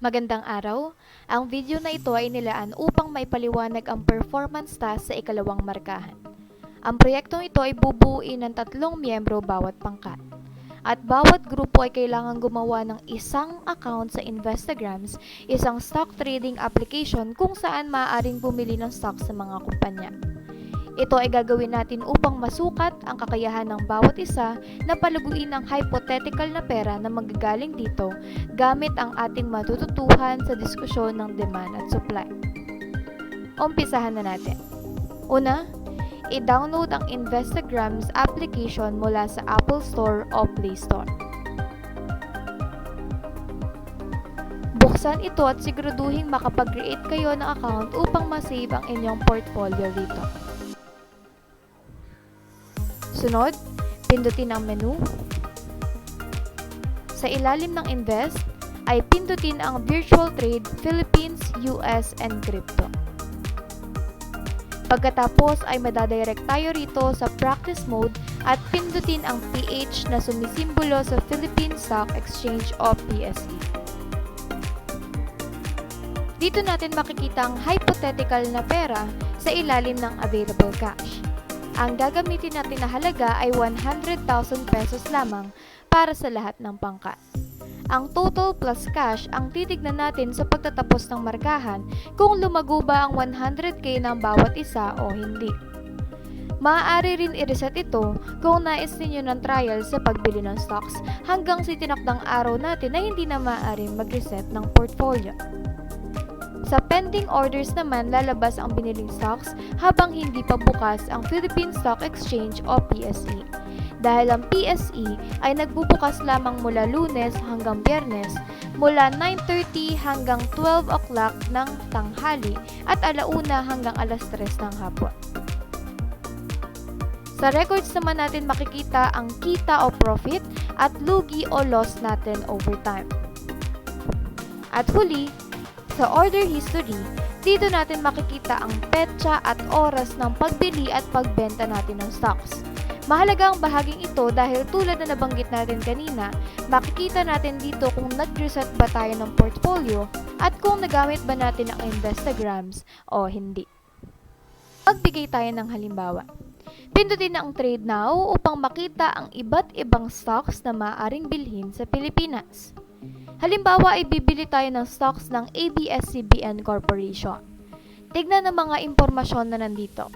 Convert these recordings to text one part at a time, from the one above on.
Magandang araw. Ang video na ito ay nilaan upang maipaliwanag ang performance task sa ikalawang markahan. Ang proyektong ito ay bubuuin ng tatlong miyembro bawat pangkat. At bawat grupo ay kailangan gumawa ng isang account sa Investagrams, isang stock trading application kung saan maaaring bumili ng stock sa mga kumpanya. Ito ay gagawin natin upang masukat ang kakayahan ng bawat isa na palaguin ang hypothetical na pera na magagaling dito gamit ang ating matututuhan sa diskusyon ng demand at supply. Umpisahan na natin. Una, i-download ang Investagrams application mula sa Apple Store o Play Store. Buksan ito at siguraduhin makapag-create kayo ng account upang masave ang inyong portfolio dito. Sunod, pindutin ang menu. Sa ilalim ng Invest, ay pindutin ang Virtual Trade Philippines, US, and Crypto. Pagkatapos ay madadirect tayo rito sa Practice Mode at pindutin ang PH na sumisimbolo sa Philippine Stock Exchange o PSE. Dito natin makikita ang hypothetical na pera sa ilalim ng available cash. Ang gagamitin natin na halaga ay 100,000 pesos lamang para sa lahat ng pangkat. Ang total plus cash ang titignan natin sa pagtatapos ng markahan kung lumago ba ang 100k ng bawat isa o hindi. Maaari rin i-reset ito kung nais ninyo ng trial sa pagbili ng stocks hanggang sa tinakdang araw natin na hindi na maaaring mag-reset ng portfolio. Sa pending orders naman lalabas ang biniling stocks habang hindi pa bukas ang Philippine Stock Exchange o PSE. Dahil ang PSE ay nagbubukas lamang mula lunes hanggang biyernes, mula 9.30 hanggang 12 o'clock ng tanghali at alauna hanggang alas 3 ng hapon. Sa records naman natin makikita ang kita o profit at lugi o loss natin over time. At huli, sa order history, dito natin makikita ang petsa at oras ng pagbili at pagbenta natin ng stocks. Mahalaga ang bahaging ito dahil tulad na nabanggit natin kanina, makikita natin dito kung nag-reset ba tayo ng portfolio at kung nagamit ba natin ang Investagrams o hindi. Magbigay tayo ng halimbawa. Pindutin ang Trade Now upang makita ang iba't ibang stocks na maaaring bilhin sa Pilipinas. Halimbawa ay bibili tayo ng stocks ng ABS-CBN Corporation. Tignan ang mga impormasyon na nandito.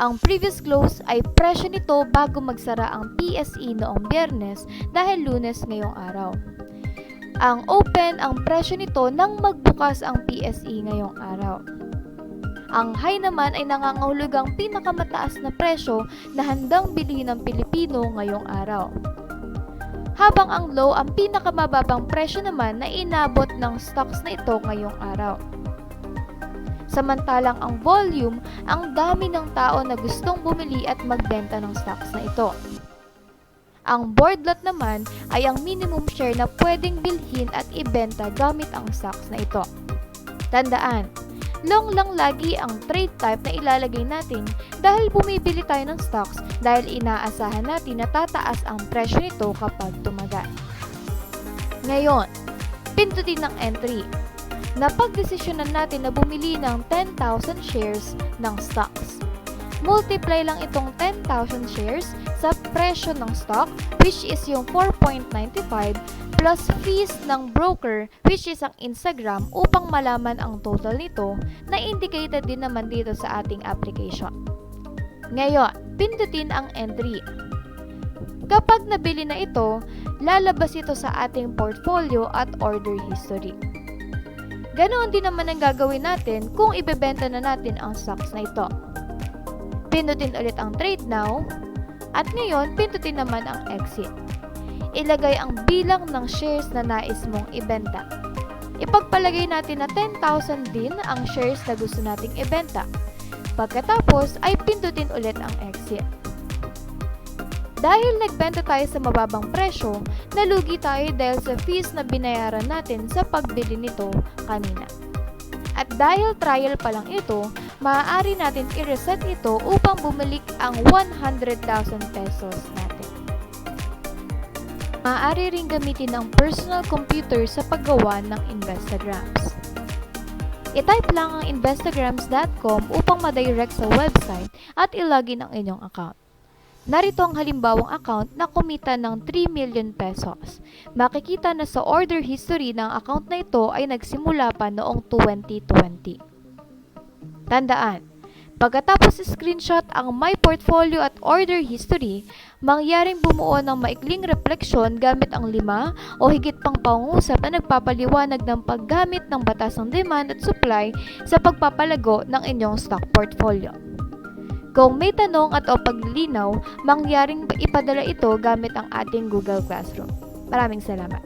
Ang previous close ay presyo nito bago magsara ang PSE noong biyernes dahil lunes ngayong araw. Ang open ang presyo nito nang magbukas ang PSE ngayong araw. Ang high naman ay nangangahulugang pinakamataas na presyo na handang bilhin ng Pilipino ngayong araw. Habang ang low ang pinakamababang presyo naman na inabot ng stocks na ito ngayong araw. Samantalang ang volume, ang dami ng tao na gustong bumili at magbenta ng stocks na ito. Ang board lot naman ay ang minimum share na pwedeng bilhin at ibenta gamit ang stocks na ito. Tandaan, long lang lagi ang trade type na ilalagay natin dahil bumibili tayo ng stocks dahil inaasahan natin na tataas ang presyo nito kapag tumagal. Ngayon, pindutin ng entry. Napagdesisyonan natin na bumili ng 10,000 shares ng stocks. Multiply lang itong 10,000 shares sa presyo ng stock which is yung 4.95 plus fees ng broker which is ang Instagram upang malaman ang total nito na indicated din naman dito sa ating application. Ngayon, pindutin ang entry. Kapag nabili na ito, lalabas ito sa ating portfolio at order history. Ganoon din naman ang gagawin natin kung ibebenta na natin ang stocks na ito. Pindutin ulit ang trade now at ngayon pindutin naman ang exit. Ilagay ang bilang ng shares na nais mong ibenta. Ipagpalagay natin na 10,000 din ang shares na gusto nating ibenta. Pagkatapos ay pindutin ulit ang exit. Dahil nagbenta tayo sa mababang presyo, nalugi tayo dahil sa fees na binayaran natin sa pagbili nito kanina. At dahil trial pa lang ito, maaari natin i-reset ito upang bumalik ang 100,000 pesos natin. Maaari ring gamitin ang personal computer sa paggawa ng Instagrams. I-type lang ang instagrams.com upang ma-direct sa website at ilagin ang inyong account. Narito ang halimbawang account na kumita ng 3 million pesos. Makikita na sa order history ng account na ito ay nagsimula pa noong 2020. Tandaan, pagkatapos screenshot ang My Portfolio at Order History, mangyaring bumuo ng maikling refleksyon gamit ang lima o higit pang pangusap na nagpapaliwanag ng paggamit ng batas ng demand at supply sa pagpapalago ng inyong stock portfolio. Kung may tanong at o paglilinaw, mangyaring ipadala ito gamit ang ating Google Classroom. Maraming salamat.